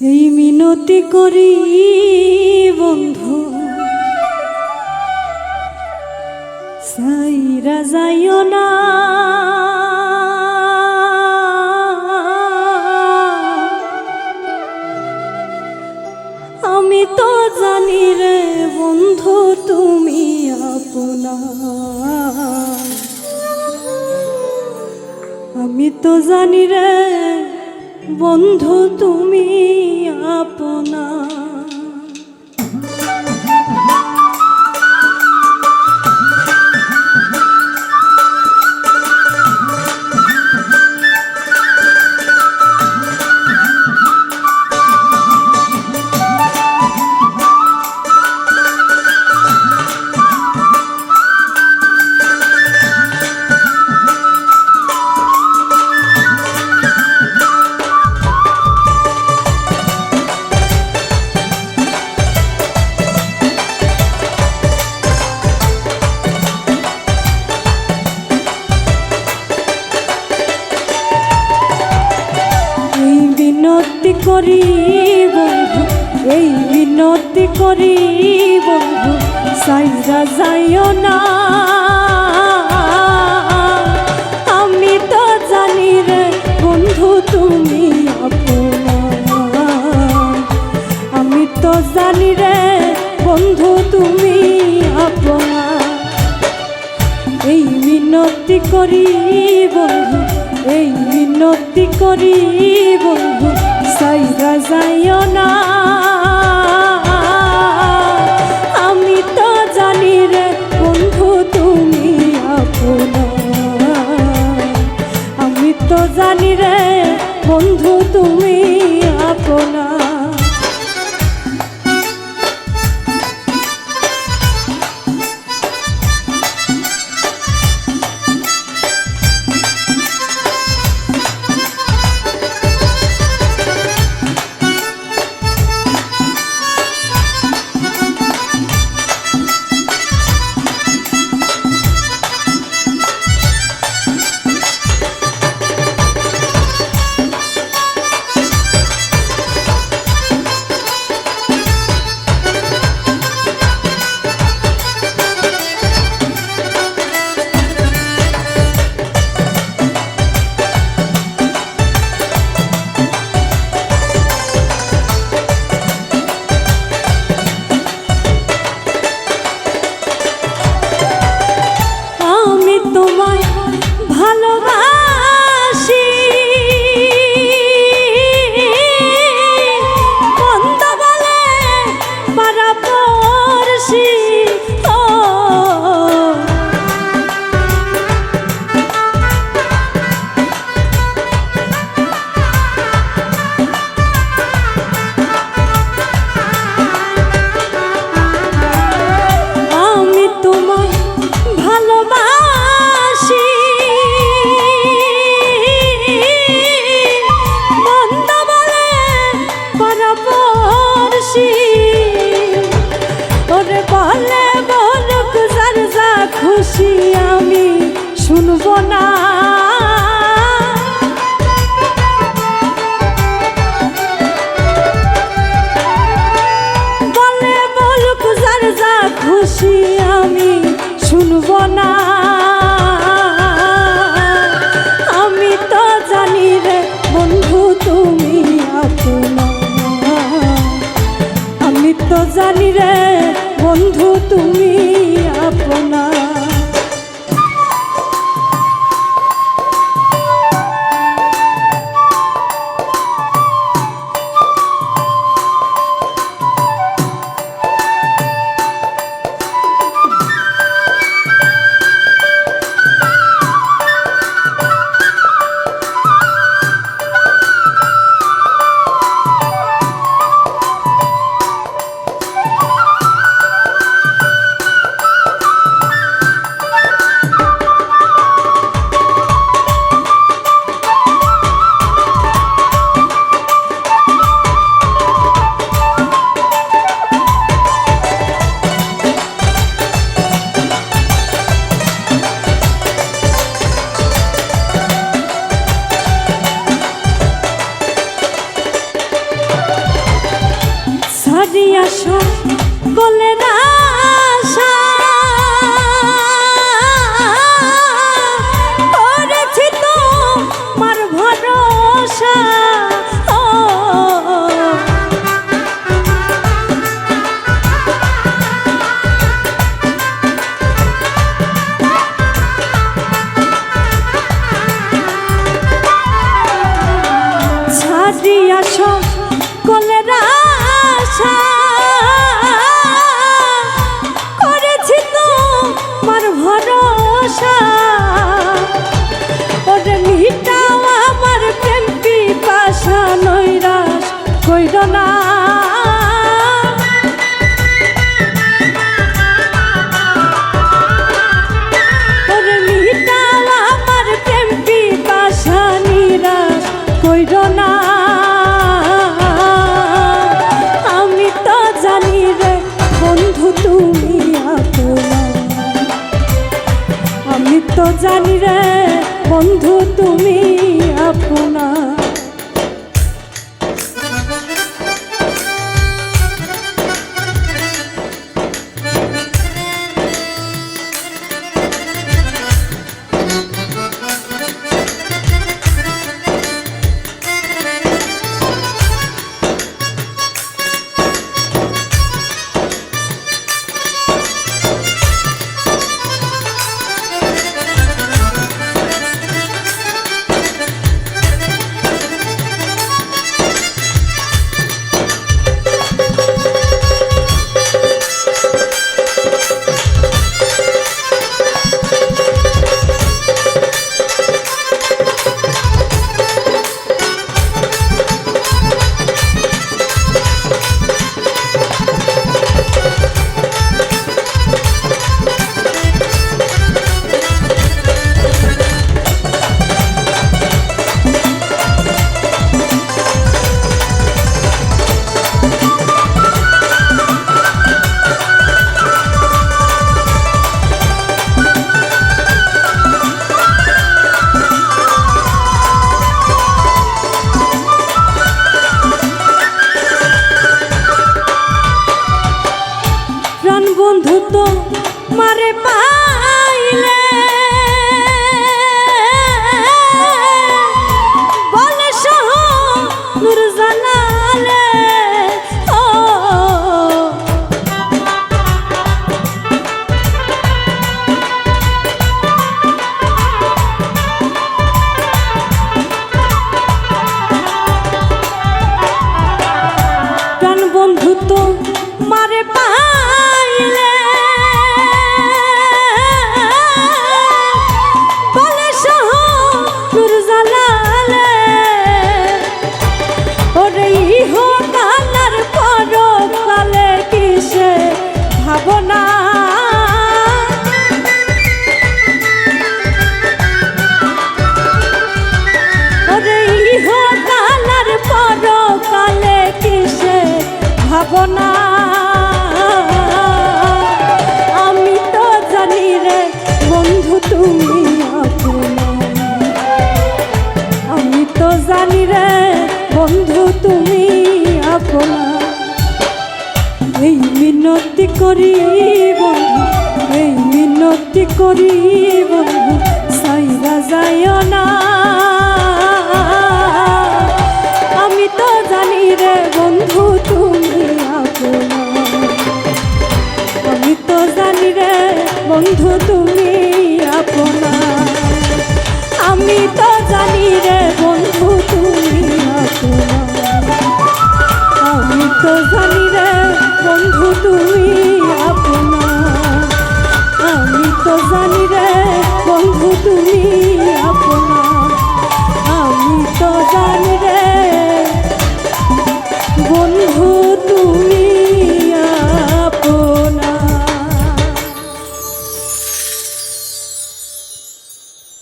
এই মিনতি করি বন্ধু। সাইরা যাইও না। আমি তো জানি রে বন্ধু, তুমি আপনা আমি তো জানি রে বন্ধু তুমি আপনা করি বন্ধু, এই বিনতি করি বন্ধু, সাইরা যাইও না। আমি তো জানি রে বন্ধু, তুমি আমি তো জানি রে বন্ধু, তুমি আপনা এই মিনতি করি বন্ধু, এই মিনতি করি বন্ধু। বলে বল yandı. না। আমি তো বন্ধু, তুমি আমি তো বন্ধু, তুমি আপনা। এই মিনতি করি এই মিনতি করি বন্ধু, সাইরা যায় না। বন্ধু, তুমি আপনা। আমি তো জানি রে বন্ধু, তুমি আপনা। আমি তো জানি রে বন্ধু, তুমি আপনা। আমি তো জানি রে বন্ধু, তুমি